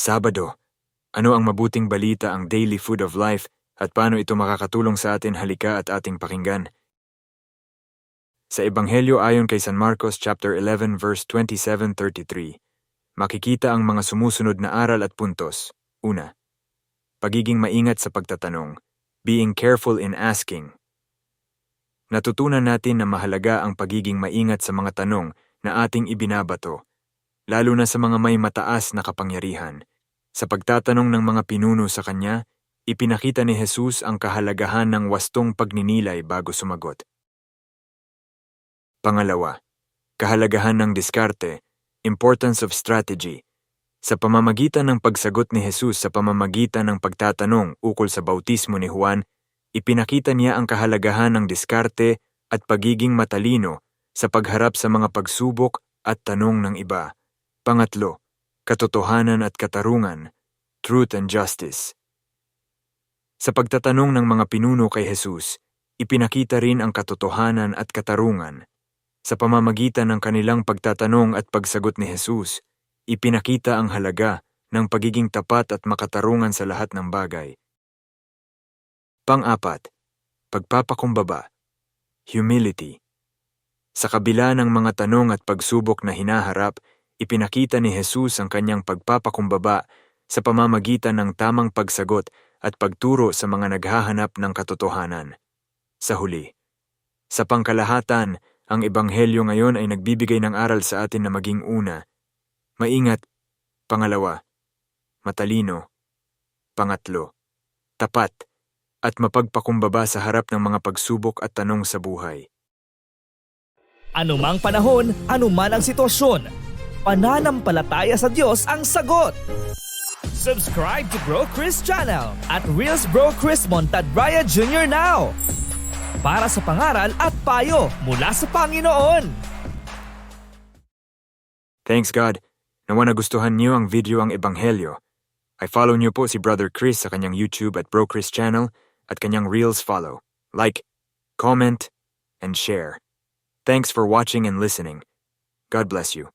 Sabado. Ano ang mabuting balita ang daily food of life at paano ito makakatulong sa atin halika at ating pakinggan? Sa Ebanghelyo ayon kay San Marcos chapter 11 verse 27-33, makikita ang mga sumusunod na aral at puntos. Una, pagiging maingat sa pagtatanong, being careful in asking. Natutunan natin na mahalaga ang pagiging maingat sa mga tanong na ating ibinabato, lalo na sa mga may mataas na kapangyarihan. Sa pagtatanong ng mga pinuno sa kanya, ipinakita ni Jesus ang kahalagahan ng wastong pagninilay bago sumagot. Pangalawa, kahalagahan ng diskarte, importance of strategy. Sa pamamagitan ng pagsagot ni Jesus sa pamamagitan ng pagtatanong ukol sa bautismo ni Juan, ipinakita niya ang kahalagahan ng diskarte at pagiging matalino sa pagharap sa mga pagsubok at tanong ng iba. Pangatlo, katotohanan at katarungan, truth and justice. Sa pagtatanong ng mga pinuno kay Jesus, ipinakita rin ang katotohanan at katarungan. Sa pamamagitan ng kanilang pagtatanong at pagsagot ni Jesus, ipinakita ang halaga ng pagiging tapat at makatarungan sa lahat ng bagay. Pang-apat, pagpapakumbaba, humility. Sa kabila ng mga tanong at pagsubok na hinaharap, ipinakita ni Jesus ang kanyang pagpapakumbaba sa pamamagitan ng tamang pagsagot at pagturo sa mga naghahanap ng katotohanan. Sa huli, sa pangkalahatan, ang Ebanghelyo ngayon ay nagbibigay ng aral sa atin na maging una, maingat, pangalawa, matalino, pangatlo, tapat, at mapagpakumbaba sa harap ng mga pagsubok at tanong sa buhay. Anumang panahon, anuman ang sitwasyon, pananampalataya sa Diyos ang sagot. Subscribe to Bro Chris channel at Reels Bro Chris Montadbraya Jr. now para sa pangaral at payo mula sa Panginoon. Thanks God, nawa nagustuhan niyo ang video ang Ebanghelyo. I follow niyo po si Brother Chris sa kanyang YouTube at Bro Chris channel at kanyang Reels follow. Like, comment, and share. Thanks for watching and listening. God bless you.